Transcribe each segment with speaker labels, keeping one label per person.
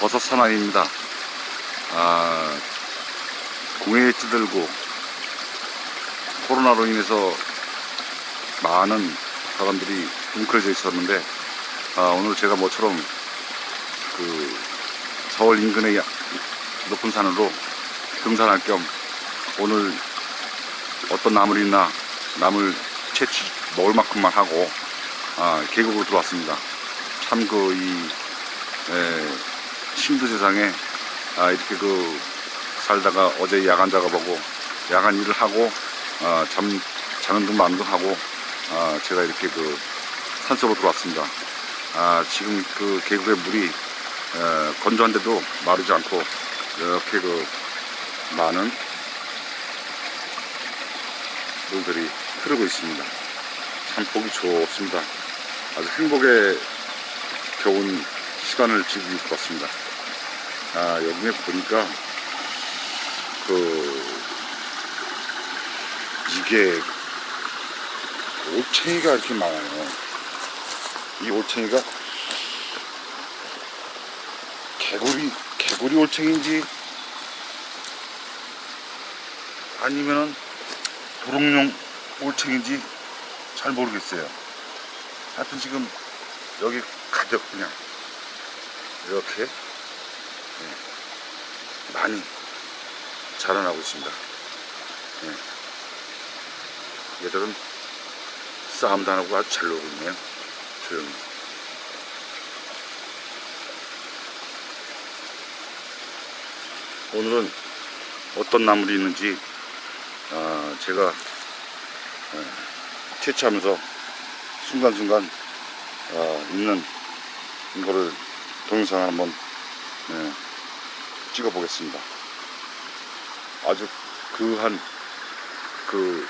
Speaker 1: 버섯 사나이입니다. 아, 공해에 찌들고 코로나로 인해서 많은 사람들이 뭉클져 있었는데 아, 오늘 제가 모처럼 그 서울 인근의 야- 높은 산으로 등산할 겸 오늘 어떤 나물이 있나 나물 채취 먹을 만큼만 하고 아, 계곡으로 들어왔습니다. 참 그 이 힘든 세상에 아, 이렇게 그 살다가 어제 야간 작업하고 야간 일을 하고 아, 잠 자는 둥 마는 둥 하고 아, 제가 이렇게 그 산속으로 들어왔습니다. 아, 지금 그 계곡의 물이 에, 건조한데도 마르지 않고 이렇게 그 많은 물들이 흐르고 있습니다. 참 보기 좋습니다. 아주 행복에 겨운 시간을 즐기고 같습니다. 아, 여기에 보니까 그 이게 올챙이가 이렇게 많아요. 이 올챙이가 개구리 개구리 올챙인지 아니면은 도롱뇽 올챙인지 잘 모르겠어요. 하여튼 지금 여기 가득 그냥 이렇게 예, 많이 자라나고 있습니다. 예. 얘들은 싸움도 안 하고 아주 잘 놀고 있네요. 조용히. 오늘은 어떤 나물이 있는지 아, 제가 예, 채취하면서 순간순간 아, 있는 이거를 동영상 한번 예, 찍어 보겠습니다. 아주 그한 그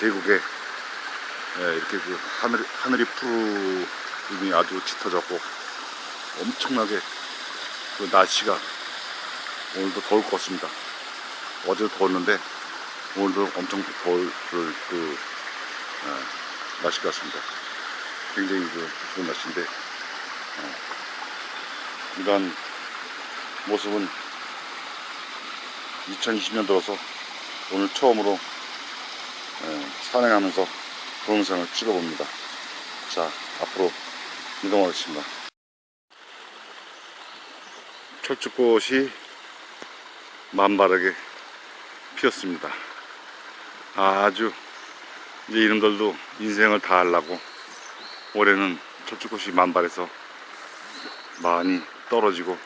Speaker 1: 계곡에 예, 이렇게 그 하늘 하늘이 푸름이 아주 짙어졌고 엄청나게 그 날씨가 오늘도 더울 것 같습니다. 어제도 더웠는데 오늘도 엄청 더울 그, 그 아, 날씨 같습니다. 굉장히 그 좋은 날씨인데 어, 이러한 모습은 2020년 들어서 오늘 처음으로 예, 산행하면서 동영상을 찍어봅니다. 자, 앞으로 이동하겠습니다. 철쭉꽃이 만발하게 피었습니다. 아주 이제 이놈들도 인생을 다 하려고 올해는 철쭉꽃이 만발해서 많이 떨어지고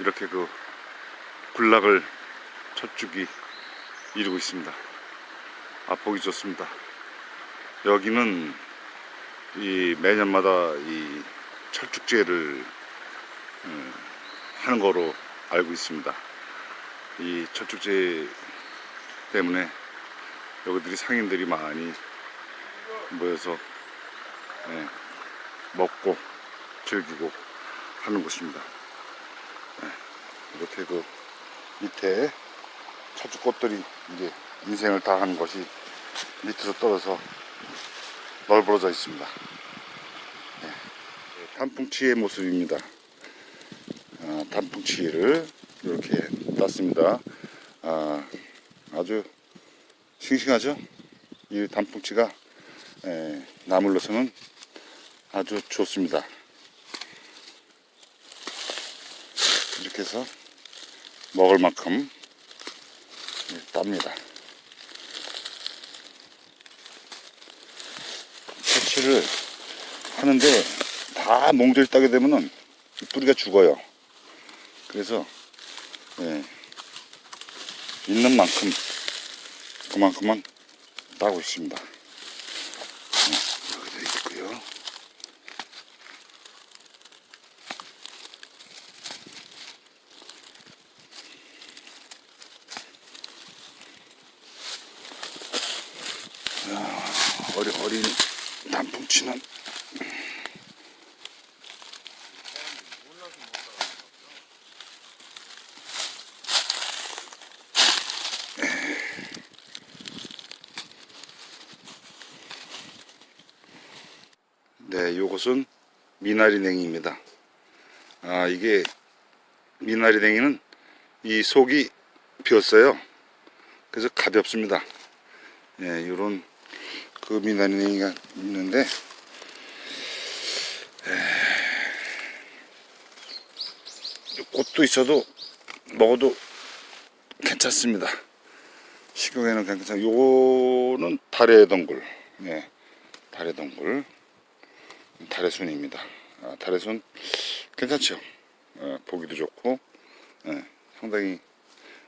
Speaker 1: 이렇게 그 군락을 철쭉이 이루고 있습니다. 아 보기 좋습니다. 여기는 이 매년마다 이 철쭉제를 음, 하는 거로 알고 있습니다. 이 철쭉제 때문에 여기들이 상인들이 많이 모여서 예, 먹고 즐기고 하는 곳입니다. 예, 이렇게 그 밑에 철쭉꽃들이 이제 인생을 다 하는 것이 밑으로 떨어져 널브러져 있습니다. 예, 단풍치의 모습입니다. 아, 단풍치를 이렇게 땄습니다. 아, 아주 싱싱하죠? 이 단풍치가 에, 나물로서는 아주 좋습니다. 이렇게 해서 먹을 만큼 예, 땁니다. 채취를 하는데 다 몽쉘 따게 되면은 이 뿌리가 죽어요. 그래서 예, 있는 만큼 그만큼만 따고 있습니다. 예, 여기도 있고요. 야, 어린 단풍치는 네, 요것은 미나리 냉이입니다. 아 이게 미나리냉이는 이 속이 비었어요. 그래서 가볍습니다. 예, 이런 그 미나리냉이가 있는데 에, 꽃도 있어도 먹어도 괜찮습니다. 식용에는 괜찮아. 요거는 달의 덩굴. 네, 달의 덩굴. 달의 순입니다. 아, 달의 순 괜찮죠? 어, 보기도 좋고 예, 상당히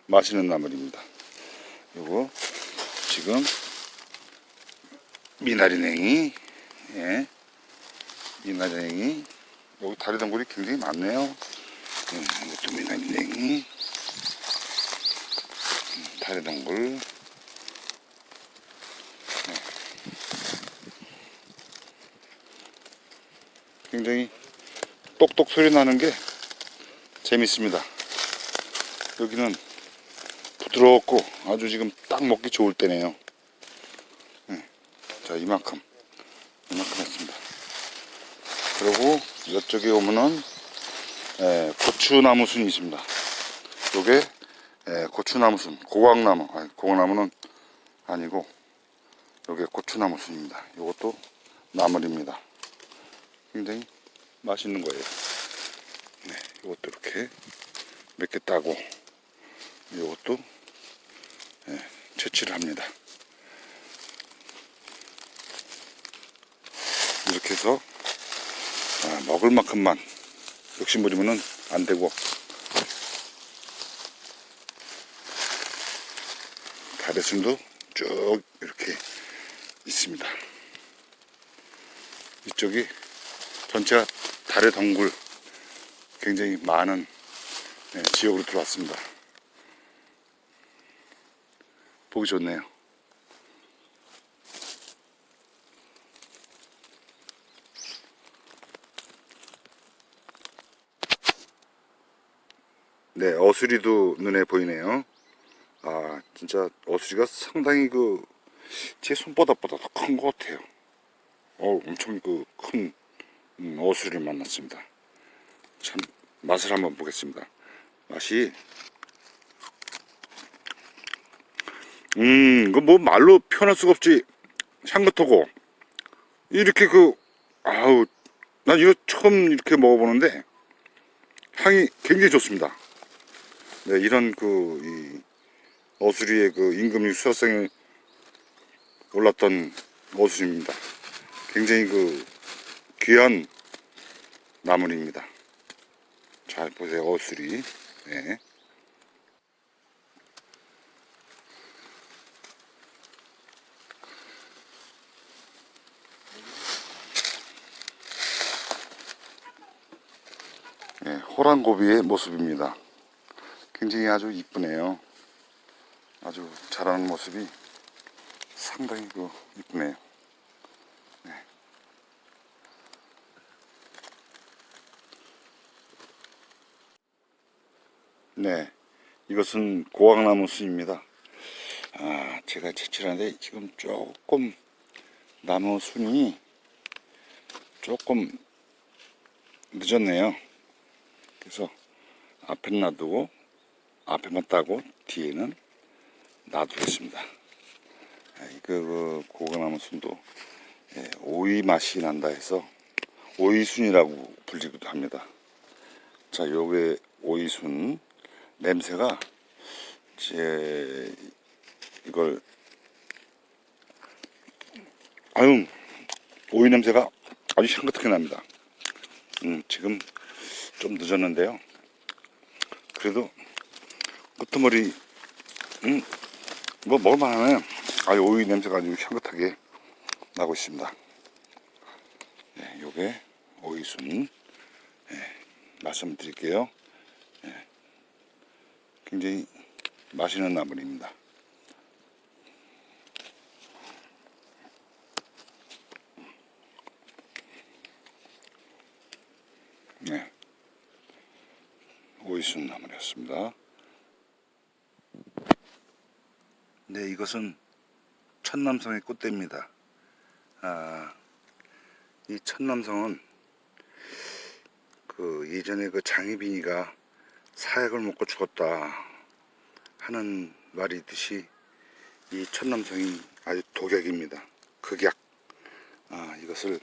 Speaker 1: 맛있는 나물입니다. 요거 지금 미나리냉이 예, 미나리냉이 여기 다리 덩굴이 굉장히 많네요. 예, 이것도 미나리냉이 음, 다리 덩굴 굉장히 똑똑 소리 나는 게 재밌습니다. 여기는 부드럽고 아주 지금 딱 먹기 좋을 때네요. 네. 자, 이만큼. 이만큼 했습니다. 그리고 이쪽에 오면은 에, 고추나무 순이 있습니다. 요게 에, 고추나무 순, 고광나무. 아니, 고광나무는 아니고 요게 고추나무 순입니다. 요것도 나물입니다. 굉장히 맛있는 거예요. 네, 이것도 이렇게 몇 개 따고 이것도 네, 채취를 합니다. 이렇게 해서 아, 먹을 만큼만 욕심 부리면은 안 되고 가래순도 쭉 이렇게 있습니다. 이쪽이 전체가 달의 덩굴 굉장히 많은 네, 지역으로 들어왔습니다. 보기 좋네요. 네, 어수리도 눈에 보이네요. 아, 진짜 어수리가 상당히 그, 제 손바닥보다 더 큰 것 같아요. 어, 엄청 그큰 어수리를 만났습니다. 참, 맛을 한번 보겠습니다. 맛이, 음, 이거 뭐 말로 표현할 수가 없지. 향긋하고, 이렇게 그, 아우, 난 이거 처음 이렇게 먹어보는데, 향이 굉장히 좋습니다. 네, 이런 그, 이, 어수리의 그 임금육 수화성이 올랐던 어수리입니다. 굉장히 그, 귀한 나물입니다. 잘 보세요, 어수리. 네. 네, 호랑고비의 모습입니다. 굉장히 아주 이쁘네요. 아주 자라는 모습이 상당히 그 이쁘네요. 네. 네, 이것은 고왕나무 순입니다. 아, 제가 채취하는데 지금 조금 나무 순이 조금 늦었네요. 그래서 앞에 놔두고 앞에만 따고 뒤에는 놔두겠습니다. 아, 이거 그 고구나무 순도 예, 오이 맛이 난다 해서 오이순이라고 불리기도 합니다. 자, 요게 오이순 냄새가 제 이걸 아유 오이 냄새가 아주 향긋하게 납니다. 음, 지금 좀 늦었는데요. 그래도 끄트머리 음, 뭐 먹을만하네. 아주 오이 냄새가 아주 향긋하게 나고 있습니다. 네, 요게 오이순 네, 말씀드릴게요. 네, 굉장히 맛있는 나물입니다. 네. 오이순 나물이었습니다. 네, 이것은 천남성의 꽃대입니다. 아, 이 천남성은 그그 예전에 그 장희빈이가 사약을 먹고 죽었다 하는 말이 있듯이 이 천남성이 아주 독약입니다. 극약. 아, 이것을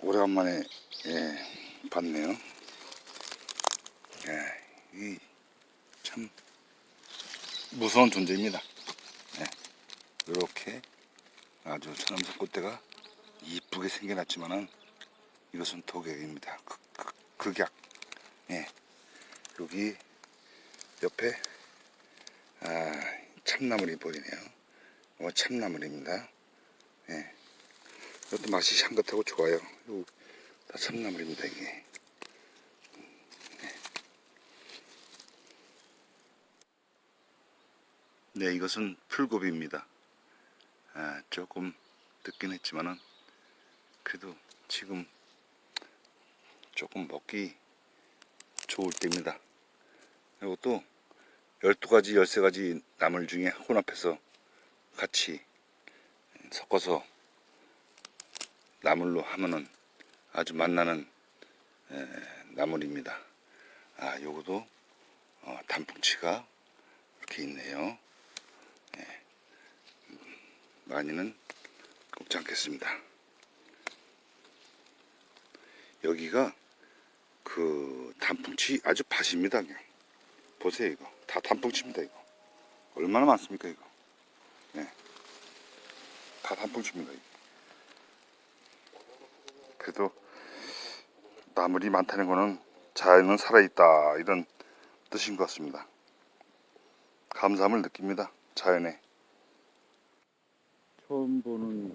Speaker 1: 오래간만에 예, 봤네요. 예, 이참 무서운 존재입니다. 예, 이렇게 아주 천남성 꽃대가 이쁘게 생겨났지만은 이것은 독약입니다. 극, 극, 극약. 예, 여기 옆에 아, 참나물이 보이네요. 어, 참나물입니다. 예. 이것도 맛이 향긋하고 좋아요. 다 참나물입니다, 이게. 네, 이것은 풀고비입니다. 아, 조금 늦긴 했지만은, 그래도 지금 조금 먹기 좋을 때입니다. 이것도 12가지, 13가지 나물 중에 혼합해서 같이 섞어서 나물로 하면은 아주 맛나는 에, 나물입니다. 아, 요거도 어, 단풍치가 이렇게 있네요. 많이는 꼽지 않겠습니다. 여기가 그 단풍치 아주 밭입니다. 그냥. 보세요 이거 다 단풍치입니다 이거 얼마나 많습니까 이거 네. 다 단풍치입니다 이거. 그래도 나물이 많다는 거는 자연은 살아있다 이런 뜻인 것 같습니다 감사함을 느낍니다 자연에 처음 보는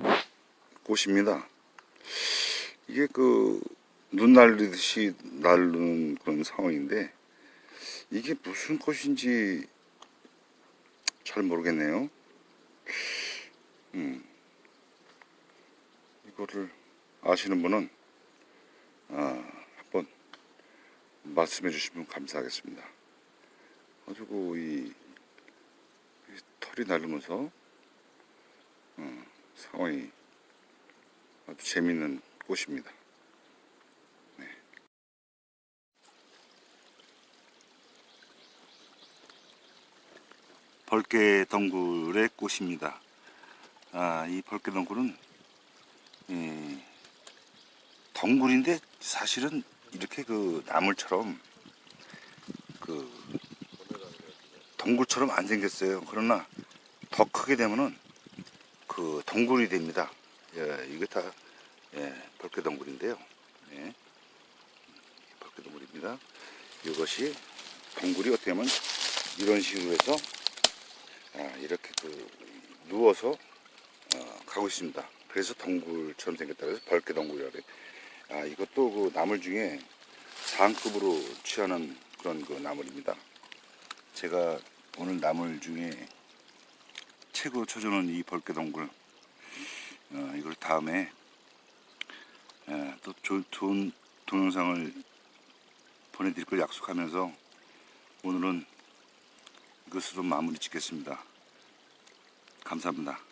Speaker 1: 꽃입니다 이게 그 눈 날리듯이 날르는 그런 상황인데 이게 무슨 꽃인지 잘 모르겠네요. 음. 이거를 아시는 분은 아, 한번 말씀해 주시면 감사하겠습니다. 가지고 이, 이 털이 날르면서 어, 상황이 아주 재밌는 꽃입니다. 벌개 덩굴의 꽃입니다. 아, 이 벌개 덩굴은 예, 덩굴인데 사실은 이렇게 그 나물처럼 그 덩굴처럼 안 생겼어요. 그러나 더 크게 되면은 그 덩굴이 됩니다. 예, 이게 다 예, 벌개 덩굴인데요. 예, 벌개 덩굴입니다. 이것이 덩굴이 어떻게 하면 이런 식으로 해서 아, 이렇게 그 누워서 어, 가고 있습니다. 그래서 덩굴처럼 생겼다 그래서 벌개 덩굴이라고 그래. 아, 이것도 그 나물 중에 상급으로 취하는 그런 그 나물입니다. 제가 오늘 나물 중에 최고 초조는 이 벌개 덩굴. 어, 이걸 다음에 에, 또 조, 좋은 동영상을 보내드릴 걸 약속하면서 오늘은 이것으로 마무리 짓겠습니다. 감사합니다.